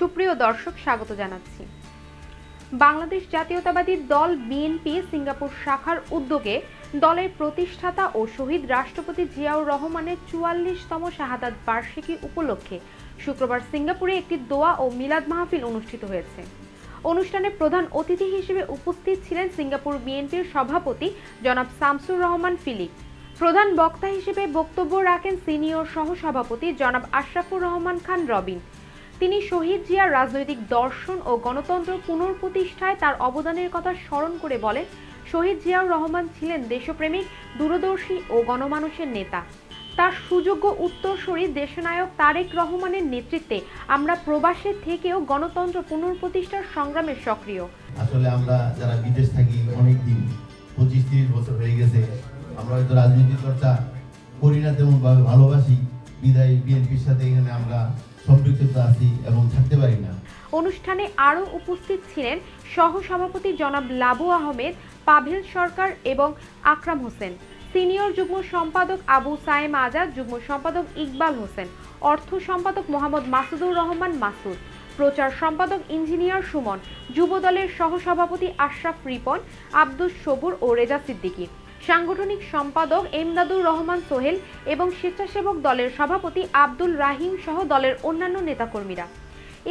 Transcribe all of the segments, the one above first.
সুপ্রিয় দর্শক, স্বাগত জানাচ্ছি। বাংলাদেশ জাতীয়তাবাদী দল বিএনপি সিঙ্গাপুর শাখার উদ্যোগে দলের প্রতিষ্ঠাতা ও শহীদ রাষ্ট্রপতি জিয়াউর রহমানের চুয়াল্লিশতম শাহাদাত বার্ষিকী উপলক্ষে শুক্রবার সিঙ্গাপুরে একটি দোয়া ও মিলাদ মাহফিল অনুষ্ঠিত হয়েছে। অনুষ্ঠানে প্রধান অতিথি হিসেবে উপস্থিত ছিলেন সিঙ্গাপুর বিএনপির সভাপতি জনাব শামসুর রহমান ফিলিপ। প্রধান বক্তা হিসেবে বক্তব্য রাখেন সিনিয়র সহসভাপতি জনাব আশরাফুর রহমান খান রবিন। তিনি শহীদ জিয়ার রাজনৈতিক দর্শন ও গণতন্ত্র পুনঃপ্রতিষ্ঠায় তার অবদানের কথা স্মরণ করে বলেন, শহীদ জিয়াউর রহমান ছিলেন দেশপ্রেমিক, দূরদর্শী ও গণমানুষের নেতা। তার সুযোগ্য উত্তরসূরি দেশনায়ক তারেক রহমানের নেতৃত্বে আমরা প্রবাসে থেকেও গণতন্ত্র পুনঃপ্রতিষ্ঠার সংগ্রামে সক্রিয়। আসলে আমরা যারা বিদেশ থাকি অনেক দিন পঁচিশ তিরিশ বছর হয়ে গেছে, আমরা হয়তো রাজনীতি চর্চা করি না তেমন ভাবে ভালোবাসি। বিদায় বিএনপির সাথে এখানে আমরা এবং থাকতে পারি না। অনুষ্ঠানে আরও উপস্থিত ছিলেন সহসভাপতি জনাব লাবু আহমেদ, পাভেল সরকার এবং আকরাম হোসেন। সিনিয়র যুগ্ম সম্পাদক আবু সায়েম আজাদ, যুগ্ম সম্পাদক ইকবাল হোসেন, অর্থ সম্পাদক মোহাম্মদ মাসুদুর রহমান মাসুদ, প্রচার সম্পাদক ইঞ্জিনিয়ার সুমন, যুব দলের সহসভাপতি আশরাফ রিপন, আব্দুস সবুর ও রেজা সিদ্দিকী। সাংগঠনিক সম্পাদক এমদাদুর রহমান সোহেল এবং স্বেচ্ছাসেবক দলের সভাপতি আব্দুল রাহিম সহ দলের অন্যান্য নেতাকর্মীরা।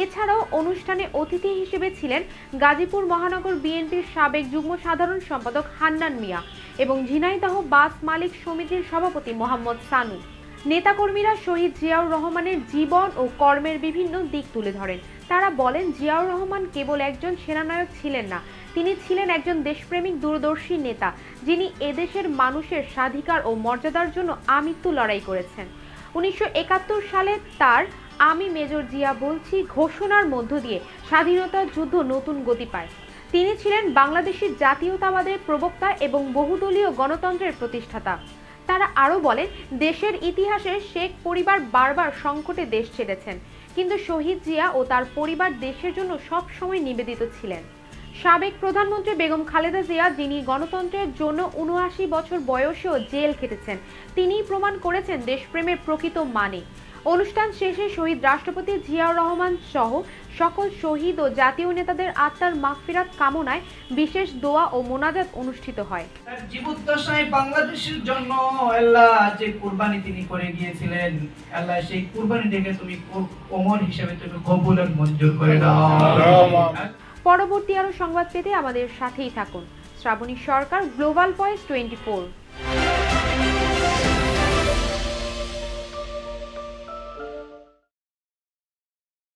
এছাড়াও অনুষ্ঠানে অতিথি হিসেবে ছিলেন গাজীপুর মহানগর বিএনপির সাবেক যুগ্ম সাধারণ সম্পাদক হান্নান মিয়া এবং ঝিনাইদহ বাস মালিক সমিতির সভাপতি মোহাম্মদ সানু। নেতাকর্মীরা শহীদ জিয়াউর রহমানের জীবন ও কর্মের বিভিন্ন দিক তুলে ধরেন। তারা বলেন, জিয়াউর রহমান কেবল একজন সেনানায়ক ছিলেন না, তিনি ছিলেন একজন দেশপ্রেমিক দূরদর্শী নেতা, যিনি এদেশের মানুষের স্বাধিকার ও মর্যাদার জন্য আমৃত্যু লড়াই করেছেন। উনিশশো একাত্তর সালে তার আমি মেজর জিয়া বলছি ঘোষণার মধ্য দিয়ে স্বাধীনতা যুদ্ধ নতুন গতি পায়। তিনি ছিলেন বাংলাদেশের জাতীয়তাবাদের প্রবক্তা এবং বহুদলীয় গণতন্ত্রের প্রতিষ্ঠাতা। তারা আরও বলেন, দেশের ইতিহাসে শেখ পরিবার বারবার সংকটে দেশ ছেড়েছেন। কিন্তু শহীদ জিয়া ও তার পরিবার দেশের জন্য সব সময় নিবেদিত ছিলেন। সাবেক প্রধানমন্ত্রী বেগম খালেদা জিয়া, যিনি গণতন্ত্রের জন্য উনআশি বছর বয়সেও জেল খেটেছেন তিনি প্রমাণ করেছেন দেশপ্রেমের প্রকৃত মানে। অনুষ্ঠান শেষে শহীদ রাষ্ট্রপতি জিয়াউর রহমান সহ সকল শহীদ ও জাতীয় নেতাদের আত্মার মাগফিরাত কামনায় বিশেষ দোয়া ও মোনাজাত অনুষ্ঠিত হয়। জীবদ্দশায় বাংলাদেশের জন্য আল্লাহ যে কুরবানি তিনি করে গিয়েছিলেন আল্লাহ সেই কুরবানি দেখে তুমি কোমর হিসেবে তুমি কবুল মঞ্জুর করে দাও। পরবর্তী আরও সংবাদ পেতে আমাদের সাথেই থাকুন। Shrabani Sarkar global voice twenty